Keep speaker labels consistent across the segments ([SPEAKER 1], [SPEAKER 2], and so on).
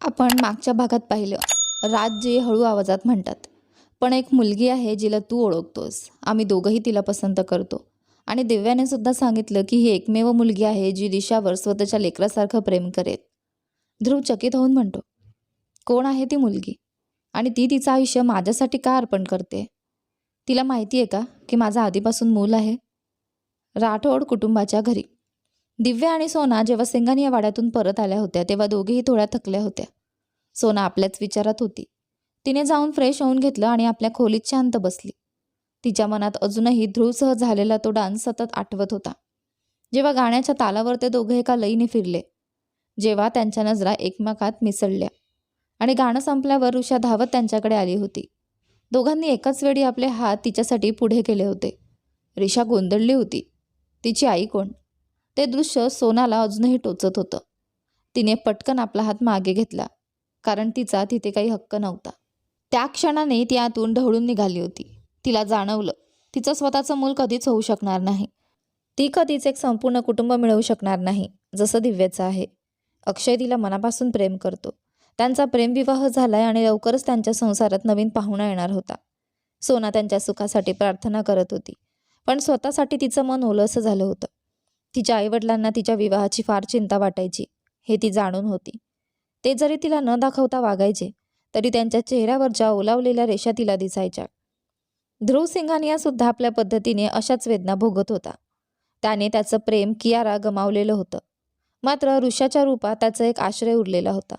[SPEAKER 1] आपण मागच्या भागात पाहिलं. राज जे हळू आवाजात म्हणतात. पण एक मुलगी आहे जिला तू ओळखतोस. आम्ही दोघंही तिला पसंत करतो. आणि दिव्याने सुद्धा सांगितलं की ही एकमेव मुलगी आहे जी दिशावर स्वतःच्या लेकरासारखं प्रेम करेल. ध्रुव चकित होऊन म्हणतो कोण आहे ती मुलगी? आणि ती तिचं आयुष्य माझ्यासाठी का अर्पण करते? तिला माहिती आहे का की माझं आधीपासून मूल आहे? राठोड कुटुंबाच्या घरी. दिव्या आणि सोना जेव्हा सिंगानी या वाड्यातून परत आल्या होत्या तेव्हा दोघेही थोड्या थकल्या होत्या. सोना आपल्याच विचारात होती. तिने जाऊन फ्रेश होऊन घेतलं आणि आपल्या खोलीत शांत बसली. तिच्या मनात अजूनही ध्रुवसह झालेला तो डान्स सतत आठवत होता. जेव्हा गाण्याच्या तालावर ते दोघे एका लईने फिरले जेव्हा त्यांच्या नजरा एकमेकात मिसळल्या आणि गाणं संपल्यावर ऋषा धावत त्यांच्याकडे आली होती. दोघांनी एकाच वेळी आपले हात तिच्यासाठी पुढे केले होते. रिषा गोंधळली होती. तिची आई कोण? ते दृश्य सोनाला अजूनही टोचत होतं. तिने पटकन आपला हात मागे घेतला कारण तिचा तिथे काही हक्क नव्हता. त्या क्षणाने ती आतून ढवळून निघाली होती. तिला जाणवलं तिचं स्वतःचं मूल कधीच होऊ शकणार नाही. ती कधीच एक संपूर्ण कुटुंब मिळवू शकणार नाही जसं दिव्याचं आहे. अक्षय तिला मनापासून प्रेम करतो. त्यांचा प्रेमविवाह झालाय आणि लवकरच त्यांच्या संसारात नवीन पाहुणा येणार होता. सोना त्यांच्या सुखासाठी प्रार्थना करत होती पण स्वतःसाठी तिचं मन ओलंसं झालं होतं. तिच्या आईवडिलांना तिच्या विवाहाची फार चिंता वाटायची हे ती जाणून होती. ते जरी तिला न दाखवता वागायचे तरी त्यांच्या चेहऱ्यावरच्या ओलावलेल्या रेषा तिला दिसायच्या. ध्रुव सिंघानिया सुद्धा आपल्या पद्धतीने अशाच वेदना भोगत होता. त्याने त्याचं प्रेम कियारा गमावलेलं होतं. मात्र ऋषाच्या रूपात त्याचा एक आश्रय उरलेला होता.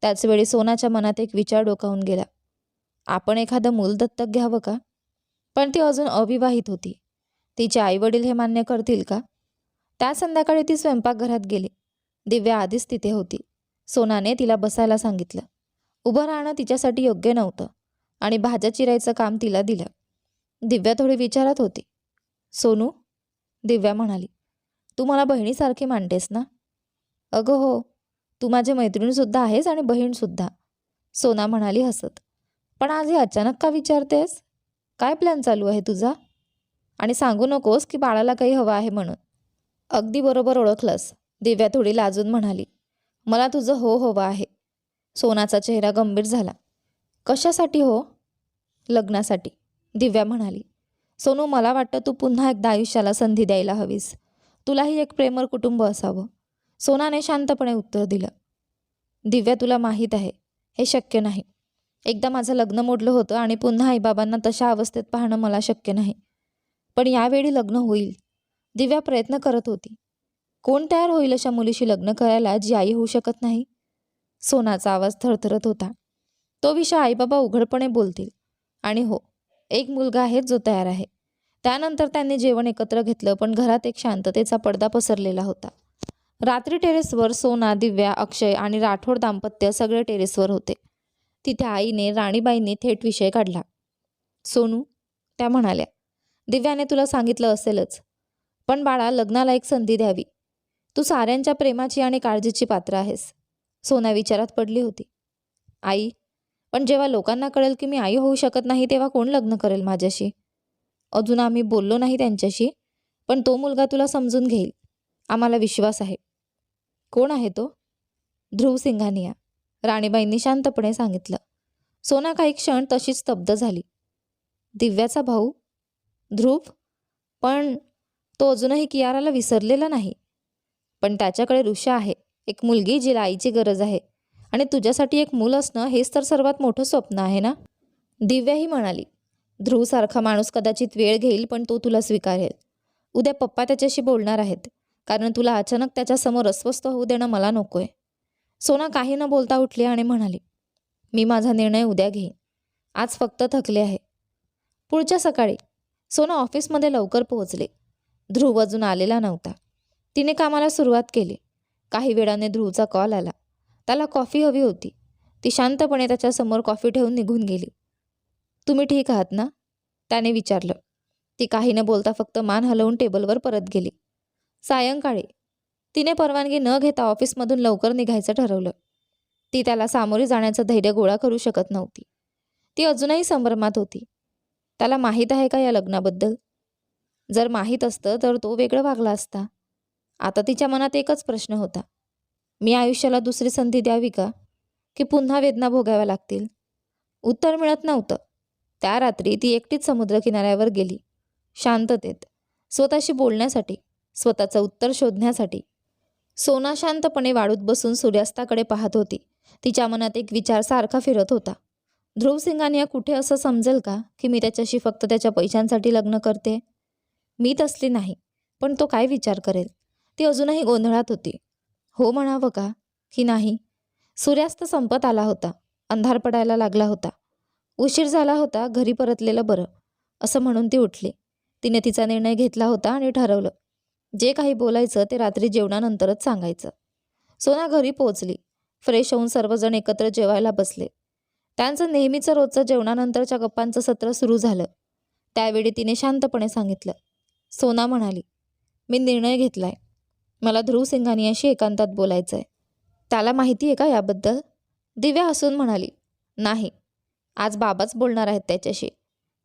[SPEAKER 1] त्याचवेळी सोनाच्या मनात एक विचार डोकावून गेला. आपण एखादं मूल दत्तक घ्यावं का? पण ती अजून अविवाहित होती. तिचे आईवडील हे मान्य करतील का? त्या संध्याकाळी ती स्वयंपाकघरात गेली. दिव्या आधीच तिथे होती. सोनाने तिला बसायला सांगितलं. उभं राहणं तिच्यासाठी योग्य नव्हतं आणि भाज्या चिरायचं काम तिला दिलं. दिव्या थोडी विचारात होती. सोनू दिव्या म्हणाली तू मला बहिणीसारखी मानतेस ना? अगं हो. तू माझी मैत्रिणीसुद्धा आहेस आणि बहीणसुद्धा. सोना म्हणाली हसत. पण आज हे अचानक का विचारतेस? काय प्लॅन चालू आहे तुझा? आणि सांगू नकोस की बाळाला काही हवं आहे म्हणून. अगदी बरोबर ओळखलंस. दिव्या थोडी लाजून म्हणाली मला तुझं हो हवं आहे. सोनाचा चेहरा गंभीर झाला. कशासाठी हो? लग्नासाठी. दिव्या म्हणाली सोनू मला वाटतं तू पुन्हा एकदा आयुष्याला संधी द्यायला हवीस. तुलाही एक प्रेमर कुटुंब असावं. सोनाने शांतपणे उत्तर दिलं दिव्या तुला माहीत आहे हे शक्य नाही. एकदा माझं लग्न मोडलं होतं आणि पुन्हा आईबाबांना तशा अवस्थेत पाहणं मला शक्य नाही. पण यावेळी लग्न होईल. दिव्या प्रयत्न करत होती. कोण तयार होईल अशा मुलीशी लग्न करायला जी आई होऊ शकत नाही? सोनाचा आवाज थरथरत होता. तो विषय आईबाबा उघडपणे बोलतील. आणि हो एक मुलगा आहे जो तयार आहे. त्यानंतर त्यांनी जेवण एकत्र घेतलं पण घरात एक शांततेचा पडदा पसरलेला होता. रात्री टेरेसवर सोना दिव्या अक्षय आणि राठोड दाम्पत्य सगळे टेरेसवर होते. तिथे आईने राणीबाईंनी थेट विषय काढला. सोनू त्या म्हणाल्या दिव्याने तुला सांगितलं असेलच. पण बाळा लग्नाला एक संधी द्यावी. तू साऱ्यांच्या प्रेमाची आणि काळजीची पात्र आहेस. सोना विचारात पडली होती. आई पण जेव्हा लोकांना कळेल की मी आई होऊ शकत नाही तेव्हा कोण लग्न करेल माझ्याशी? अजून आम्ही बोललो नाही त्यांच्याशी पण तो मुलगा तुला समजून घेईल. आम्हाला विश्वास आहे. कोण आहे तो? ध्रुव सिंघानिया राणीबाईंनी शांतपणे सांगितलं. सोना काही क्षण तशीच स्तब्ध झाली. दिव्याचा भाऊ? ध्रुव? पण तो अजूनही कियाराला विसरलेला नाही. पण त्याच्याकडे ऋषा आहे. एक मुलगी जिला आईची गरज आहे. आणि तुझ्यासाठी एक मूल असणं हेच तर सर्वात मोठं स्वप्न आहे ना? दिव्याही म्हणाली. ध्रुवसारखा माणूस कदाचित वेळ घेईल पण तो तुला स्वीकारेल. उद्या पप्पा त्याच्याशी बोलणार आहेत. कारण तुला अचानक त्याच्यासमोर अस्वस्थ होऊ देणं मला नको आहे सोना काही न बोलता उठली आणि म्हणाली मी माझा निर्णय उद्या घेईन. आज फक्त थकले आहे. पुढच्या सकाळी सोना ऑफिसमध्ये लवकर पोहोचले. ध्रुव अजून आलेला नव्हता. तिने कामाला सुरुवात केली. काही वेळाने ध्रुवचा कॉल आला. त्याला कॉफी हवी होती. ती शांतपणे त्याच्यासमोर कॉफी ठेवून निघून गेली. तुम्ही ठीक आहात ना? त्याने विचारलं. ती काही न बोलता फक्त मान हलवून टेबलवर परत गेली. सायंकाळी. तिने परवानगी न घेता ऑफिसमधून लवकर निघायचं ठरवलं. ती त्याला सामोरे जाण्याचं धैर्य गोळा करू शकत नव्हती. ती अजूनही संभ्रमात होती. त्याला माहीत आहे का या लग्नाबद्दल? जर माहीत असतं तर तो वेगळं वागला असता. आता तिच्या मनात एकच प्रश्न होता. मी आयुष्याला दुसरी संधी द्यावी का? की पुन्हा वेदना भोगाव्या लागतील? उत्तर मिळत नव्हतं. त्या रात्री ती एकटीच समुद्रकिनाऱ्यावर गेली. शांततेत स्वतःशी बोलण्यासाठी स्वतःचं उत्तर शोधण्यासाठी. सोना शांतपणे वाळूत बसून सूर्यास्ताकडे पाहत होती. तिच्या मनात एक विचार सारखा फिरत होता. ध्रुव कुठे असं समजेल का की मी त्याच्याशी फक्त त्याच्या पैशांसाठी लग्न करते? मी तसली नाही पण तो काय विचार करेल? ती अजूनही गोंधळात होती. हो म्हणावं का? की नाही? सूर्यास्त संपत आला होता. अंधार पडायला लागला होता. उशीर झाला होता घरी परतलेलं बरं असं म्हणून ती उठली. तिने तिचा निर्णय घेतला होता आणि ठरवलं. जे काही बोलायचं ते रात्री जेवणानंतरच सांगायचं. सोना घरी पोहोचली. फ्रेश होऊन सर्वजण एकत्र जेवायला बसले. त्यांचं नेहमीचं रोजचं जेवणानंतरच्या गप्पांचं सत्र सुरू झालं. त्यावेळी तिने शांतपणे सांगितलं. सोना म्हणाली मी निर्णय घेतलाय. मला ध्रुव सिंघानियाशी एकांतात बोलायचं आहे त्याला माहिती आहे का याबद्दल? दिव्या हसून म्हणाली नाही. आज बाबाच बोलणार आहेत त्याच्याशी.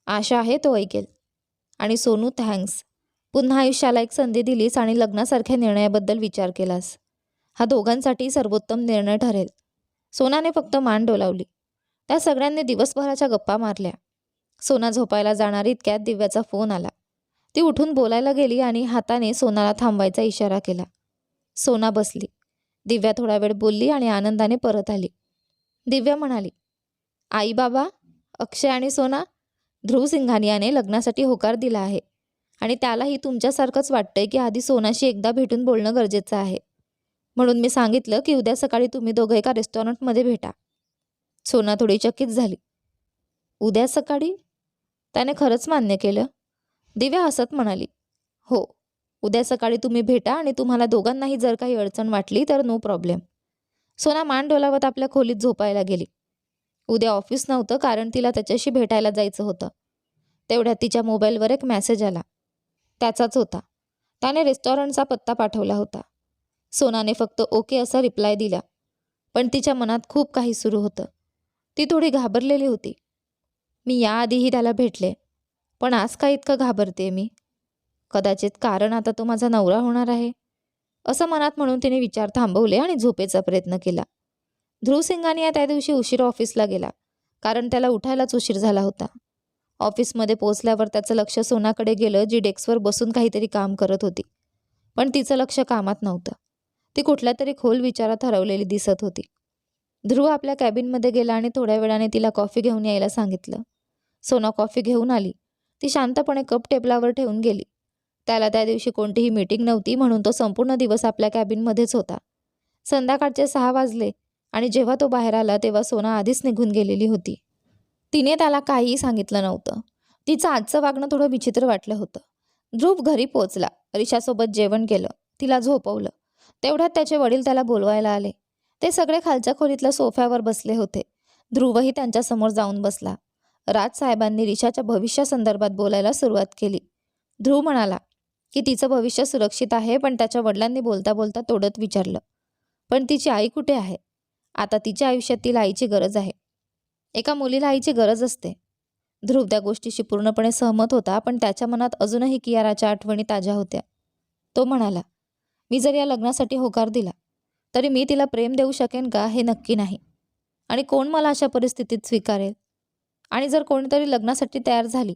[SPEAKER 1] आशा आहे तो ऐकेल. आणि सोनू थँक्स. पुन्हा आयुष्याला एक संधी दिलीस आणि लग्नासारख्या निर्णयाबद्दल विचार केलास. हा दोघांसाठी सर्वोत्तम निर्णय ठरेल. सोनाने फक्त मान डोलावली. त्या सगळ्यांनी दिवसभराच्या गप्पा मारल्या. सोना झोपायला जाणार इतक्यात दिव्याचा फोन आला. ती उठून बोलायला गेली आणि हाताने सोनाला थांबवायचा इशारा केला. सोना बसली. दिव्या थोडा वेळ बोलली आणि आनंदाने परत आली. दिव्या म्हणाली आई बाबा अक्षय आणि सोना ध्रुव सिंघानियाने लग्नासाठी होकार दिला आहे आणि त्यालाही तुमच्यासारखंच वाटतंय की आधी सोनाशी एकदा भेटून बोलणं गरजेचं आहे. म्हणून मी सांगितलं की उद्या सकाळी तुम्ही दोघं एका रेस्टॉरंटमध्ये भेटा. सोना थोडी चकित झाली. उद्या सकाळी? त्याने खरंच मान्य केलं. दिव्या हसत म्हणाली हो उद्या सकाळी तुम्ही भेटा आणि तुम्हाला दोघांनाही जर काही अडचण वाटली तर नो प्रॉब्लेम. सोना मान डोलावत आपल्या खोलीत झोपायला गेली. उद्या ऑफिस नव्हतं कारण तिला त्याच्याशी भेटायला जायचं होतं. तेवढ्यात तिच्या मोबाईलवर एक मेसेज आला. त्याचाच होता. त्याने रेस्टॉरंटचा पत्ता पाठवला होता. सोनाने फक्त ओके असा रिप्लाय दिला. पण तिच्या मनात खूप काही सुरू होतं. ती थोडी घाबरलेली होती. मी याआधीही त्याला भेटले. पण आज का इतकं घाबरते मी? कदाचित कारण आता तो माझा नवरा होणार आहे. असं मनात म्हणून तिने विचार थांबवले आणि झोपेचा प्रयत्न केला. ध्रुवसिंगाने या त्या दिवशी उशीर ऑफिसला गेला कारण त्याला उठायलाच उशीर झाला होता. ऑफिसमध्ये पोचल्यावर त्याचं लक्ष सोनाकडे गेलं जी डेस्कवर बसून काहीतरी काम करत होती. पण तिचं लक्ष कामात नव्हतं. ती कुठल्या तरी खोल विचारात हरवलेली दिसत होती. ध्रुव आपल्या कॅबिनमध्ये गेला आणि थोड्या वेळाने तिला कॉफी घेऊन यायला सांगितलं. सोना कॉफी घेऊन आली. ती शांतपणे कप टेबलावर ठेवून गेली. त्याला त्या दिवशी कोणतीही मीटिंग नव्हती म्हणून तो संपूर्ण दिवस आपल्या कॅबिनमध्येच होता. संध्याकाळचे सहा वाजले आणि जेव्हा तो बाहेर आला तेव्हा सोना आधीच निघून गेलेली होती. तिने त्याला काहीही सांगितलं नव्हतं. तिचं आजचं वागणं थोडं विचित्र वाटलं होतं. ध्रुव घरी पोचला रिशासोबत जेवण केलं. तिला झोपवलं. तेवढ्यात त्याचे वडील त्याला बोलवायला आले. ते सगळे खालच्या खोलीतल्या सोफ्यावर बसले होते. ध्रुवही त्यांच्यासमोर जाऊन बसला. राजसाहेबांनी रिशाच्या भविष्यासंदर्भात बोलायला सुरुवात केली. ध्रुव म्हणाला की तिचं भविष्य सुरक्षित आहे पण त्याच्या वडिलांनी बोलता बोलता तोडत विचारलं. पण तिची आई कुठे आहे? आता तिच्या आयुष्यात तिला आईची गरज आहे. एका मुलीला आईची गरज असते. ध्रुव त्या गोष्टीशी पूर्णपणे सहमत होता पण त्याच्या मनात अजूनही कियाराच्या आठवणी ताज्या होत्या. तो म्हणाला मी जर या लग्नासाठी होकार दिला तरी मी तिला प्रेम देऊ शकेन का हे नक्की नाही. आणि कोण मला अशा परिस्थितीत स्वीकारेल? आणि जर कोणीतरी लग्नासाठी तयार झाली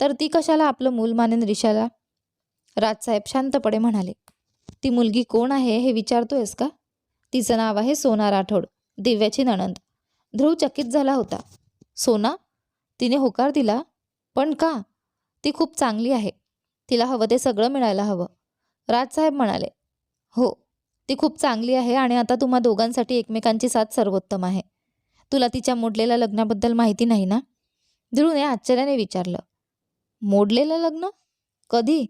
[SPEAKER 1] तर ती कशाला आपलं मूल मानेन रिशाला राजसाहेब शांतपणे म्हणाले ती मुलगी कोण आहे हे विचारतोयस का? तिचं नाव आहे सोना राठोड दिव्याची नणंद. ध्रुव चकित झाला होता. सोना तिने होकार दिला पण का? ती खूप चांगली आहे. तिला हवं ते सगळं मिळायला हवं. राजसाहेब म्हणाले हो ती खूप चांगली आहे आणि आता तुम्हा दोघांसाठी एकमेकांची साथ सर्वोत्तम आहे. तुला तिच्या मोडलेल्या लग्नाबद्दल माहिती नाही ना? ध्रुवने आश्चर्याने विचारलं. मोडलेलं लग्न? कधी?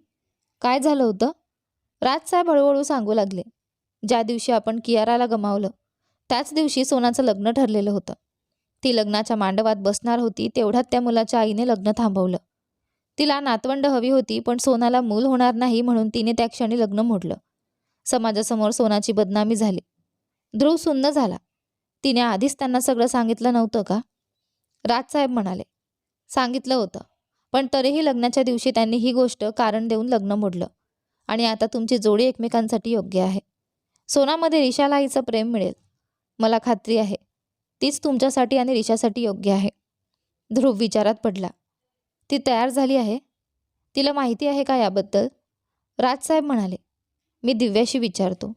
[SPEAKER 1] काय झालं होतं? राजसाहेब हळूहळू सांगू लागले. ज्या दिवशी आपण कियाराला गमावलं त्याच दिवशी सोनाचं लग्न ठरलेलं होतं. ती लग्नाच्या मांडवात बसणार होती तेवढ्यात त्या मुलाच्या आईने लग्न थांबवलं. तिला नातवंड हवी होती पण सोनाला मूल होणार नाही म्हणून तिने त्या क्षणी लग्न मोडलं. समाजासमोर सोनाची बदनामी झाली. ध्रुव सुन्न झाला. तिने आधीच त्यांना सगळं सांगितलं नव्हतं का? राजसाहेब म्हणाले सांगितलं होतं. पण तरीही लग्नाच्या दिवशी त्यांनी ही गोष्ट कारण देऊन लग्न मोडलं. आणि आता तुमची जोडी एकमेकांसाठी योग्य आहे. सोनामध्ये रिशाला आईचं प्रेम मिळेल. मला खात्री आहे. तीच तुमच्यासाठी आणि रिशासाठी योग्य आहे. ध्रुव विचारात पडला ती तयार झाली आहे? तिला माहिती आहे का याबद्दल? राजसाहेब म्हणाले मी दिव्याशी विचारतो.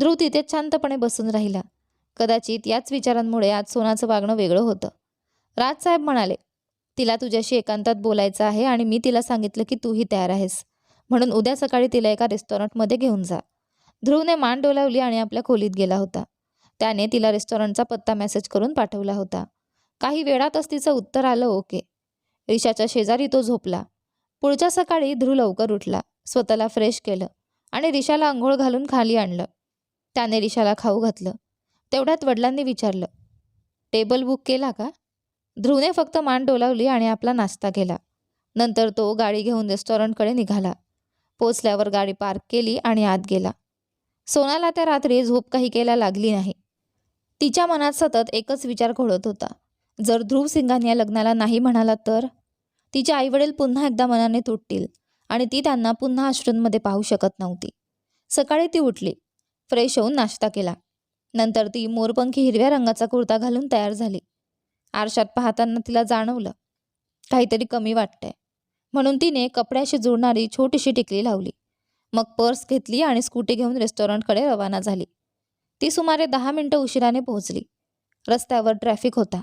[SPEAKER 1] ध्रुव तिथेच शांतपणे बसून राहिला. कदाचित याच विचारांमुळे आज सोनाचं वागणं वेगळं होतं. राजसाहेब म्हणाले तिला तुझ्याशी एकांतात बोलायचं आहे आणि मी तिला सांगितलं की तूही तयार आहेस. म्हणून उद्या सकाळी तिला एका रेस्टॉरंटमध्ये घेऊन जा. ध्रुवने मान डोलावली आणि आपल्या खोलीत गेला होता. त्याने तिला रेस्टॉरंटचा पत्ता मेसेज करून पाठवला होता. काही वेळातच तिचं उत्तर आलं ओके. रिशाच्या शेजारी तो झोपला. पुढच्या सकाळी ध्रुव लवकर उठला. स्वतःला फ्रेश केलं आणि रिशाला आंघोळ घालून खाली आणलं. त्याने रिशाला खाऊ घातलं. तेवढ्यात वडिलांनी विचारलं टेबल बुक केला का? ध्रुवने फक्त मान डोलावली आणि आपला नाश्ता केला. नंतर तो गाडी घेऊन रेस्टॉरंटकडे निघाला. पोचल्यावर गाडी पार्क केली आणि आत गेला. सोनाला त्या रात्री झोप काही केला लागली नाही. तिच्या मनात सतत एकच विचार घोळत होता. जर ध्रुव सिंगाने या लग्नाला नाही म्हणाला तर? तिचे आईवडील पुन्हा एकदा मनाने तुटतील आणि ती त्यांना पुन्हा आश्रममध्ये पाहू शकत नव्हती. सकाळी ती उठली. फ्रेश होऊन नाश्ता केला. नंतर ती मोरपंखी हिरव्या रंगाचा कुर्ता घालून तयार झाली. आरशात पाहताना तिला जाणवलं काहीतरी कमी वाटतंय. म्हणून तिने कपड्याशी जुळणारी छोटीशी टिकली लावली. मग पर्स घेतली आणि स्कूटी घेऊन रेस्टॉरंटकडे रवाना झाली. ती सुमारे दहा मिनटं उशिराने पोहोचली. रस्त्यावर ट्रॅफिक होता.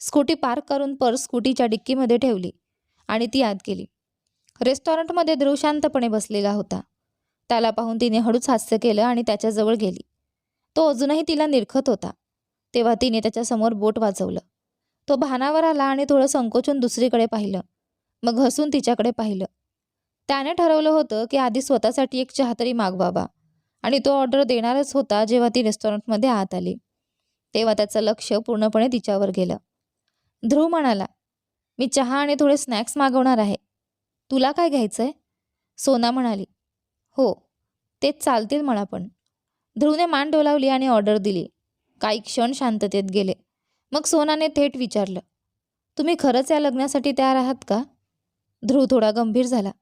[SPEAKER 1] स्कूटी पार्क करून पर्स स्कूटीच्या डिक्कीमध्ये ठेवली आणि ती आत गेली रेस्टॉरंटमध्ये ध्रुव शांतपणे बसलेला होता. त्याला पाहून तिने हळूच हास्य केलं आणि त्याच्याजवळ गेली. तो अजूनही तिला निरखत होता. तेव्हा तिने त्याच्यासमोर बोट वाजवलं. तो भानावर आला आणि थोडं संकोचून दुसरीकडे पाहिलं. मग हसून तिच्याकडे पाहिलं. त्याने ठरवलं होतं की आधी स्वतःसाठी एक चहा तरी मागवावा. आणि तो ऑर्डर देणारच होता जेव्हा ती रेस्टॉरंटमध्ये आत आली. तेव्हा त्याचं लक्ष पूर्णपणे तिच्यावर गेलं. ध्रुव म्हणाला मी चहा आणि थोडे स्नॅक्स मागवणार आहे. तुला काय घ्यायचं आहे सोना म्हणाली हो तेच चालतील मला पण. ध्रुवने मान डोलावली आणि ऑर्डर दिली. काही क्षण शांततेत गेले. मग सोनाने थेट विचारलं तुम्ही खरंच या लग्नासाठी तयार आहात का? ध्रुव थोडा गंभीर झाला.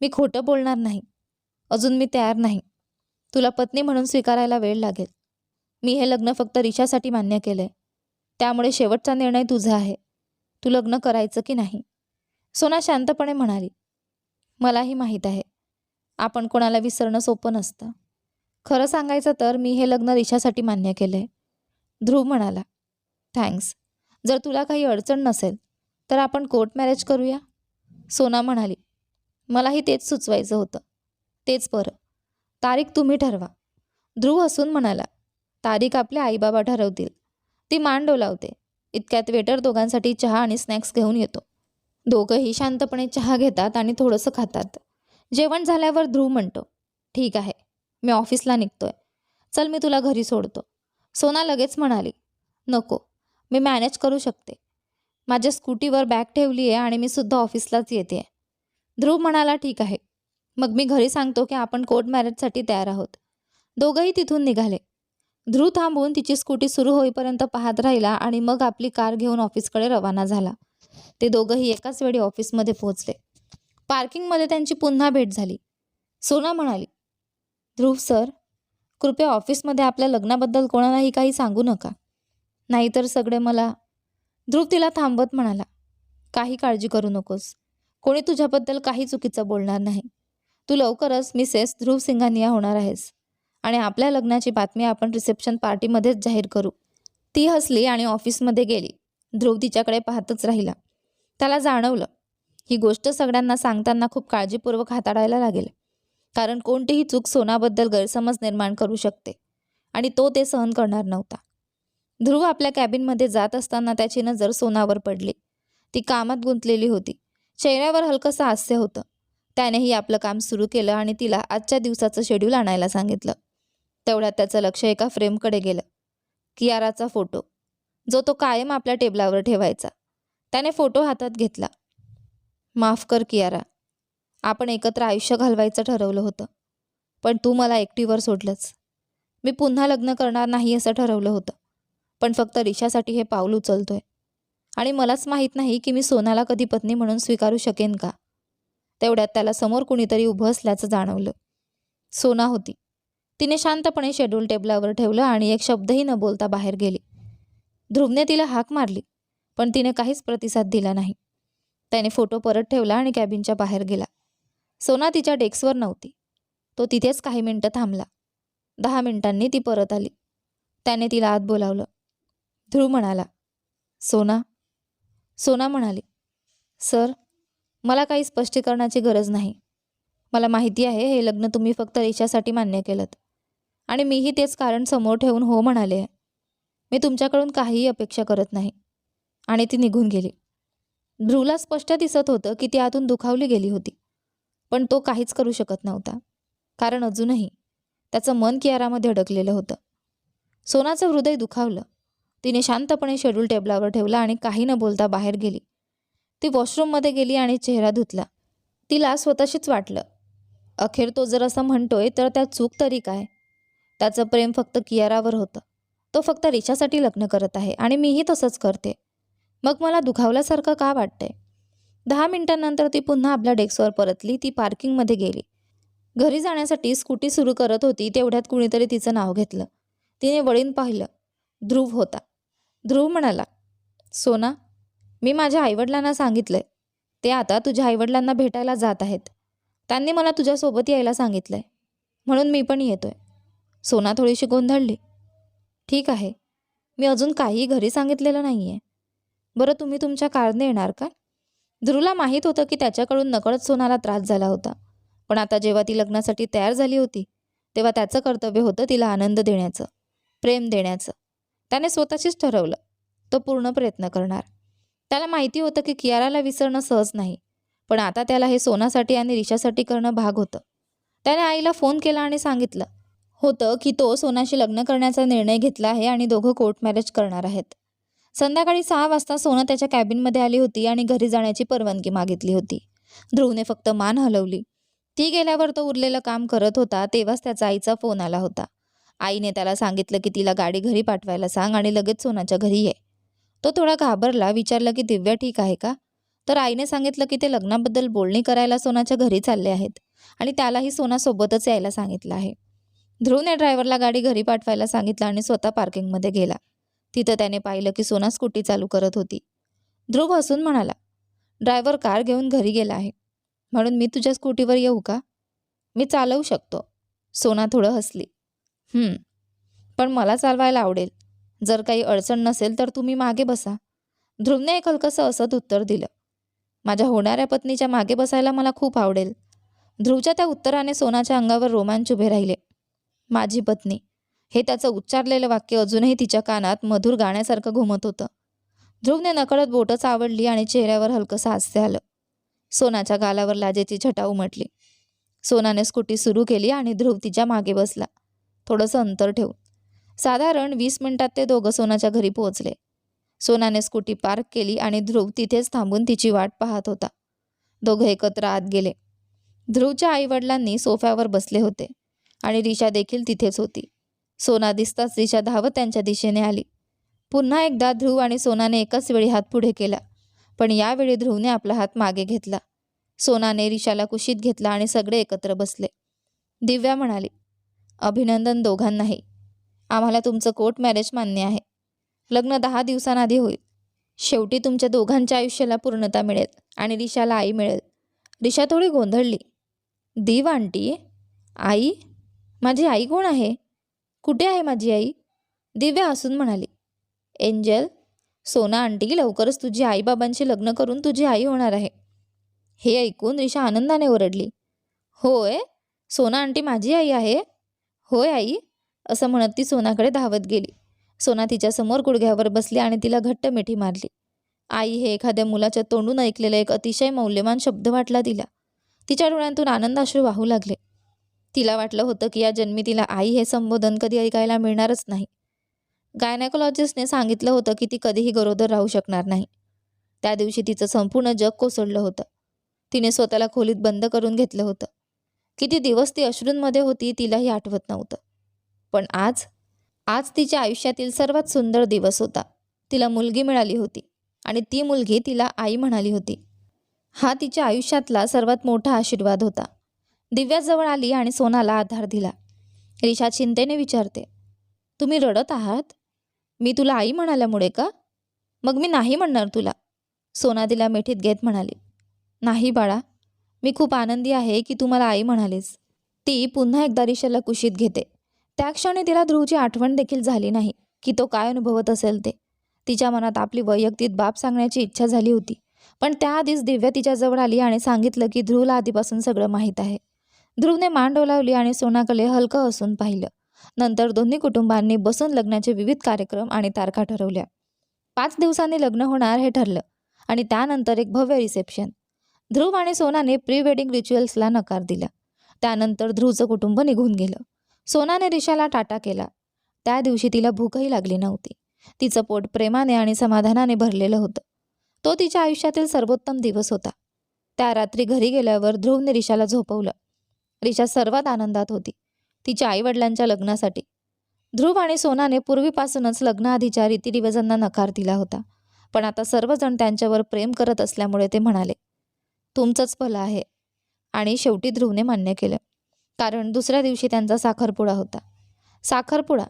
[SPEAKER 1] मी खोटं बोलणार नाही. अजून मी तयार नाही. तुला पत्नी म्हणून स्वीकारायला वेळ लागेल. मी हे लग्न फक्त रिशासाठी मान्य केलं आहे त्यामुळे शेवटचा निर्णय तुझा आहे. तू लग्न करायचं की नाही? सोना शांतपणे म्हणाली मलाही माहीत आहे. आपण कोणाला विसरणं सोपं नसतं. खरं सांगायचं तर मी हे लग्न रिशासाठी मान्य केलं आहे ध्रुव म्हणाला थँक्स जर तुला काही अडचण नसेल तर आपण कोर्ट मॅरेज करूया. सोना म्हणाली मलाही तेच सुचवायचं होतं. तेच बरं. तारीख तुम्ही ठरवा. ध्रुव हसून म्हणाला तारीख आपले आईबाबा ठरवतील. ती मान डोलावते. इतक्यात वेटर दोघांसाठी चहा आणि स्नॅक्स घेऊन येतो. दोघंही शांतपणे चहा घेतात आणि थोडंसं खातात. जेवण झाल्यावर ध्रुव म्हणतो ठीक आहे. मी ऑफिसला निघतोय. चल मी तुला घरी सोडतो. सोना लगेच म्हणाली नको मी मॅनेज करू शकते. माझ्या स्कूटीवर बॅग ठेवली आहे आणि मी सुद्धा ऑफिसलाच येते. ध्रुव म्हणाला ठीक आहे. मग मी घरी सांगतो की आपण कोर्ट मॅरेजसाठी तयार आहोत. दोघंही तिथून निघाले. ध्रुव थांबून तिची स्कूटी सुरू होईपर्यंत पाहत राहिला आणि मग आपली कार घेऊन ऑफिसकडे रवाना झाला. ते दोघंही एकाच वेळी ऑफिसमध्ये पोहोचले. पार्किंगमध्ये त्यांची पुन्हा भेट झाली. सोना म्हणाली ध्रुव सर कृपया ऑफिसमध्ये आपल्या लग्नाबद्दल कोणालाही काही सांगू नका. नाहीतर सगळे मला ध्रुव तिला थांबवत म्हणाला काही काळजी करू नकोस. कोणी तुझ्याबद्दल काही चुकीचं बोलणार नाही. तू लवकरच मिसेस ध्रुव सिंघानिया होणार आहेस आणि आपल्या लग्नाची बातमी आपण रिसेप्शन पार्टीमध्येच जाहीर करू. ती हसली आणि ऑफिसमध्ये गेली. ध्रुव तिच्याकडे पाहतच राहिला. त्याला जाणवलं. ही गोष्ट सगळ्यांना सांगताना खूप काळजीपूर्वक हाताळायला लागेल. कारण कोणतीही चूक सोनाबद्दल गैरसमज निर्माण करू शकते आणि तो ते सहन करणार नव्हता. ध्रुव आपल्या कॅबिनमध्ये जात असताना त्याची नजर सोनावर पडली ती कामात गुंतलेली होती. चेहऱ्यावर हलकंसं हास्य होतं. त्यानेही आपलं काम सुरू केलं आणि तिला आजच्या दिवसाचं शेड्यूल आणायला सांगितलं. तेवढ्यात त्याचं लक्ष एका फ्रेमकडे गेलं. कियाराचा फोटो. जो तो कायम आपल्या टेबलावर ठेवायचा. त्याने फोटो हातात घेतला. माफ कर कियारा. आपण एकत्र आयुष्य घालवायचं ठरवलं होतं. पण तू मला एकटीवर सोडलंच मी पुन्हा लग्न करणार नाही असं ठरवलं होतं. पण फक्त रिशासाठी हे पाऊल उचलतोय. आणि मलाच माहीत नाही की मी सोनाला कधी पत्नी म्हणून स्वीकारू शकेन का? तेवढ्यात त्याला समोर कुणीतरी उभं असल्याचं जाणवलं. सोना होती. तिने शांतपणे शेड्यूल टेबलावर ठेवलं आणि एक शब्दही न बोलता बाहेर गेली. ध्रुवने तिला हाक मारली पण तिने काहीच प्रतिसाद दिला नाही. त्याने फोटो परत ठेवला आणि कॅबिनच्या बाहेर गेला. सोना तिच्या डेस्कवर नव्हती. तो तिथेच काही मिनटं थांबला. दहा मिनिटांनी ती परत आली. त्याने तिला आत बोलावलं. ध्रुव म्हणाला सोना. सोना म्हणाली सर मला काही स्पष्टीकरणाची गरज नाही. मला माहिती आहे हे लग्न तुम्ही फक्त रेषासाठी मान्य केलं आणि मीही तेच कारण समोर ठेवून हो म्हणाले आहे. मी तुमच्याकडून काहीही अपेक्षा करत नाही. आणि ती निघून गेली. ध्रुवला स्पष्ट दिसत होतं की ती आतून दुखावली गेली होती. पण तो काहीच करू शकत नव्हता. कारण अजूनही त्याचं मन कियारामध्ये अडकलेलं होतं. सोनाचं हृदय दुखावलं. तिने शांतपणे शेड्यूल टेबलावर ठेवला आणि काही न बोलता बाहेर गेली. ती वॉशरूममध्ये गेली आणि चेहरा धुतला. तिला स्वतःशीच वाटलं. अखेर तो जर असं म्हणतोय तर त्या चूक तरी काय? त्याचं प्रेम फक्त कियारावर होतं. तो फक्त रिशासाठी लग्न करत आहे आणि मीही तसंच करते. मग मला दुखावल्यासारखं का वाटतंय? दहा मिनिटांनंतर ती पुन्हा आपल्या डेस्कवर परतली ती पार्किंगमध्ये गेली. घरी जाण्यासाठी स्कूटी सुरू करत होती तेवढ्यात कुणीतरी तिचं नाव घेतलं. तिने वळीन पाहिलं. ध्रुव होता. ध्रुव म्हणाला सोना मी माझ्या आईवडिलांना सांगितलंय. ते आता तुझ्या आईवडिलांना भेटायला जात आहेत. त्यांनी मला तुझ्यासोबत यायला सांगितलंय. म्हणून मी पण येतोय. सोना थोडीशी गोंधळली. ठीक आहे. मी अजून काहीही घरी सांगितलेलं नाही आहे बरं तुम्ही तुमच्या कारने येणार का? ध्रुवला माहीत होतं की त्याच्याकडून नकळत सोनाला त्रास झाला होता. पण आता जेव्हा ती लग्नासाठी तयार झाली होती तेव्हा त्याचं कर्तव्य होतं तिला आनंद देण्याचं प्रेम देण्याचं. त्याने स्वतःशीच ठरवलं तो पूर्ण प्रयत्न करणार. त्याला माहिती होतं की कियाराला विसरणं सहज नाही पण आता त्याला हे सोनासाठी आणि रिशासाठी करणं भाग होतं. त्याने आईला फोन केला आणि सांगितलं होतं की तो सोनाशी लग्न करण्याचा निर्णय घेतला आहे आणि दोघं कोर्ट मॅरेज करणार आहेत. संध्याकाळी सहा वाजता सोनं त्याच्या कॅबिनमध्ये आली होती आणि घरी जाण्याची परवानगी मागितली होती. ध्रुवने फक्त मान हलवली. ती गेल्यावर तो उरलेलं काम करत होता तेव्हाच त्याचा आईचा फोन आला होता. आईने त्याला सांगितलं की तिला गाडी घरी पाठवायला सांग आणि लगेच सोनाच्या घरी ये. तो थोडा घाबरला विचारलं की दिव्या ठीक आहे का? तर आईने सांगितलं की ते लग्नाबद्दल बोलणी करायला सोनाच्या घरी चालले आहेत आणि त्यालाही सोनासोबतच यायला सांगितलं आहे. ध्रुवने ड्रायव्हरला गाडी घरी पाठवायला सांगितलं आणि स्वतः पार्किंगमध्ये गेला. तिथं त्याने पाहिलं की सोना स्कूटी चालू करत होती. ध्रुव हसून म्हणाला ड्रायव्हर कार घेऊन घरी गेला आहे. म्हणून मी तुझ्या स्कूटीवर येऊ का? मी चालवू शकतो. सोना थोडं हसली. पण मला चालवायला आवडेल. जर काही अडचण नसेल तर तुम्ही मागे बसा. ध्रुवने एक हलकंसं असत उत्तर दिलं. माझ्या होणाऱ्या पत्नीच्या मागे बसायला मला खूप आवडेल. ध्रुवच्या त्या उत्तराने सोनाच्या अंगावर रोमांच उभे राहिले. माझी पत्नी हे त्याचं उच्चारलेलं वाक्य अजूनही तिच्या कानात मधुर गाण्यासारखं घुमत होतं. ध्रुवने नकळत बोटच आवडली आणि चेहऱ्यावर हलकंसं हास्य आलं. सोनाच्या गालावर लाजेची छटा उमटली. सोनाने स्कूटी सुरू केली आणि ध्रुव तिच्यामागे बसला. थोडंसं अंतर ठेवून. साधारण वीस मिनिटात ते दोघं सोनाच्या घरी पोहोचले. सोनाने स्कूटी पार्क केली आणि ध्रुव तिथेच थांबून तिची वाट पाहत होता. दोघं एकत्र आत गेले. ध्रुवच्या आईवडिलांनी सोफ्यावर बसले होते आणि रिशा देखील तिथेच होती. सोना दिसताच रिशा धावत त्यांच्या दिशेने आली. पुन्हा एकदा ध्रुव आणि सोनाने एकाच वेळी हात पुढे केला पण यावेळी ध्रुवने आपला हात मागे घेतला. सोनाने रिशाला कुशीत घेतला आणि सगळे एकत्र बसले. दिव्या म्हणाली अभिनंदन दोघांनाही. आम्हाला तुमचं कोर्ट मॅरेज मान्य आहे. लग्न दहा दिवसांआधी होईल. शेवटी तुमच्या दोघांच्या आयुष्याला पूर्णता मिळेल आणि रिशाला आई मिळेल रिशा थोडी गोंधळली. दिव आंटी आई? माझी आई कोण आहे? कुठे आहे माझी आई? दिव्या हसून म्हणाली. एंजल सोना आंटी लवकरच तुझी आईबाबांशी लग्न करून तुझी आई होणार आहे. हे ऐकून रिशा आनंदाने ओरडली. होय? सोना आंटी माझी आई आहे? होय आई असं म्हणत ती सोनाकडे धावत गेली. सोना तिच्यासमोर गुडघ्यावर बसली आणि तिला घट्ट मिठी मारली. आई हे एखाद्या मुलाच्या तोंडून ऐकलेला एक अतिशय मौल्यवान शब्द वाटला तिला. तिच्या डोळ्यांतून आनंदाश्रू वाहू लागले. तिला वाटलं होतं की या जन्मी तिला आई हे संबोधन कधी ऐकायला मिळणारच नाही. गायनेकोलॉजिस्टने सांगितलं होतं की ती कधीही गरोदर राहू शकणार नाही. त्या दिवशी तिचं संपूर्ण जग कोसळलं होतं. तिने स्वतःला खोलीत बंद करून घेतलं होतं. किती दिवस ती अश्रूंमध्ये होती तिलाही आठवत नव्हतं. पण आज आज तिच्या आयुष्यातील सर्वात सुंदर दिवस होता. तिला मुलगी मिळाली होती आणि ती मुलगी तिला आई म्हणाली होती. हा तिच्या आयुष्यातला सर्वात मोठा आशीर्वाद होता. दिव्याजवळ आली आणि सोनाला आधार दिला. रिशा चिंतेने विचारते तुम्ही रडत आहात? मी तुला आई म्हणाल्यामुळे का? मग मी नाही म्हणणार तुला. सोना तिला मिठीत घेत म्हणाली नाही बाळा मी खूप आनंदी आहे की तू मला आई म्हणालीस. ती पुन्हा एकदा रिशाला कुशीत घेते. त्या क्षणी तिला ध्रुवची आठवण देखील झाली नाही की तो काय अनुभवत असेल ते. तिच्या मनात आपली वैयक्तिक बाब सांगण्याची इच्छा झाली होती पण त्याआधीच दिव्या तिच्याजवळ आली आणि सांगितलं की ध्रुवला आधीपासून सगळं माहीत आहे. ध्रुवने मान डोलावली आणि सोनाकडे हलकं असून पाहिलं. नंतर दोन्ही कुटुंबांनी बसून लग्नाचे विविध कार्यक्रम आणि तारखा ठरवल्या. पाच दिवसांनी लग्न होणार हे ठरलं आणि त्यानंतर एक भव्य रिसेप्शन. ध्रुव आणि सोनाने प्री वेडिंग रिच्युअल्सला नकार दिला. त्यानंतर ध्रुवचं कुटुंब निघून गेलं. सोनाने रिशाला टाटा केला. त्या दिवशी तिला भूकही लागली नव्हती. तिचं पोट प्रेमाने आणि समाधानाने भरलेलं होतं. तो तिच्या आयुष्यातील सर्वोत्तम दिवस होता. त्या रात्री घरी गेल्यावर ध्रुवने रिशाला झोपवलं. रिशा सर्वात आनंदात होती. तिच्या आईवडिलांच्या लग्नासाठी. ध्रुव आणि सोनाने पूर्वीपासूनच लग्नाआधीच्या रीतिरिवाजांना नकार दिला होता. पण आता सर्वजण त्यांच्यावर प्रेम करत असल्यामुळे ते म्हणाले तुमचंच भलं आहे. आणि शेवटी ध्रुवने मान्य केलं. कारण दुसऱ्या दिवशी त्यांचा साखरपुडा होता. साखरपुडा.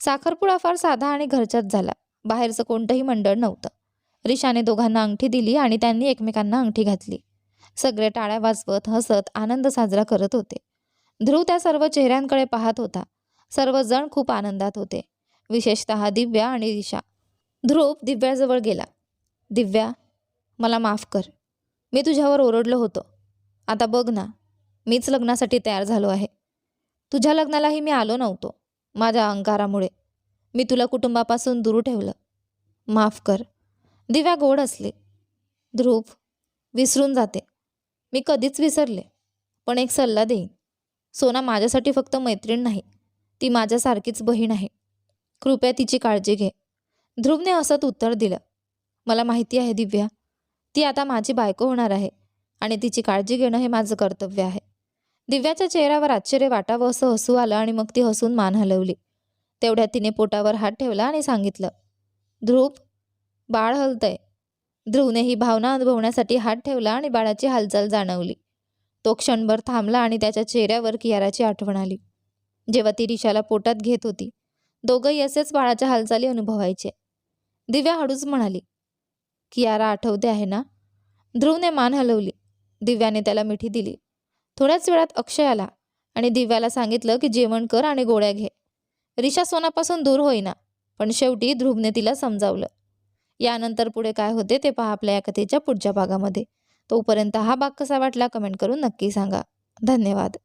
[SPEAKER 1] साखरपुडा फार साधा आणि घरच्याच झाला. बाहेरचं कोणतंही मंडळ नव्हतं. रिशाने दोघांना अंगठी दिली आणि त्यांनी एकमेकांना अंगठी घातली. सगळे टाळ्या वाजवत हसत आनंद साजरा करत होते. ध्रुव त्या सर्व चेहऱ्यांकडे पाहत होता. सर्वजण खूप आनंदात होते. विशेषतः दिव्या आणि दिशा ध्रुव दिव्याजवळ गेला. दिव्या मला माफ कर. मी तुझ्यावर ओरडलो होतो. आता बघ ना मीच लग्नासाठी तयार झालो आहे. तुझ्या लग्नालाही मी आलो नव्हतो माझ्या अहंकारामुळे. मी तुला कुटुंबापासून दूर ठेवलं. माफ कर. दिव्या गोड असले ध्रुव विसरून जाते. मी कधीच विसरले पण एक सल्ला देईन. सोना माझ्यासाठी फक्त मैत्रीण नाही ती माझ्यासारखीच बहीण आहे. कृपया तिची काळजी घे. ध्रुवने असत उत्तर दिलं. मला माहिती आहे दिव्या ती आता माझी बायको होणार आहे आणि तिची काळजी घेणं हे माझं कर्तव्य आहे. दिव्याच्या चेहऱ्यावर आश्चर्य वाटावं असं हसू आलं आणि मग ती हसून मान हलवली. तेवढ्यात तिने पोटावर हात ठेवला आणि सांगितलं ध्रुव बाळ हलतंय. ध्रुवने ही भावना अनुभवण्यासाठी हात ठेवला आणि बाळाची हालचाल जाणवली. तो क्षणभर थांबला आणि त्याच्या चेहऱ्यावर कियाराची आठवण आली. जेव्हा ती रिशाला पोटात घेत होती दोघंही असेच बाळाच्या हालचाली अनुभवायचे. दिव्या हळूच म्हणाली कियारा आठवते आहे ना? ध्रुवने मान हलवली. दिव्याने त्याला मिठी दिली. थोड्याच वेळात अक्षय आला आणि दिव्याला सांगितलं की जेवण कर आणि गोळ्या घे. रिशा सोनापासून दूर होईना पण शेवटी ध्रुवने तिला समजावलं. यानंतर पुढे काय होते ते पहा आपल्या या कथेच्या पुढच्या भागामध्ये. तोपर्यंत हा भाग कसा वाटला कमेंट करून नक्की सांगा. धन्यवाद.